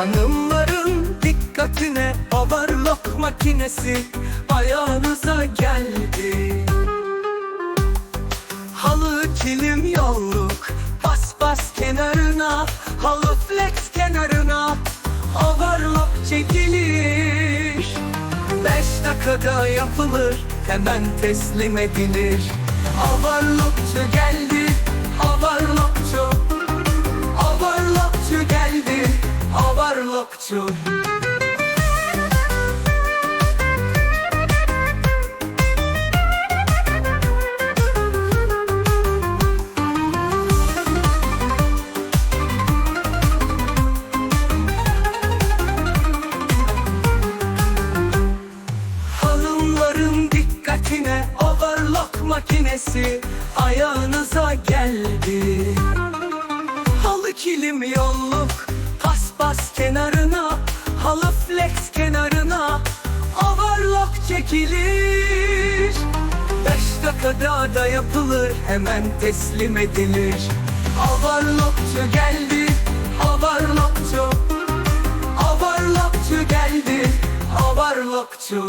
Hanımların dikkatine overlock makinesi. Ayağınıza geldi. Halı kilim yolluk Bas bas kenarına. Halı flex kenarına Overlock çekilir. Beş dakikada yapılır Hemen teslim edilir. Overlockçu geldi Overlockçu Hanımların dikkatine overlock makinesi ayağınıza geldi. Halı kilim yolluk paspas kenarına Halı flex kenarına overlock çekilir. Beş dakikada da yapılır hemen teslim edilir. Overlockçu geldi Overlockçu Overlockçu geldi Overlockçu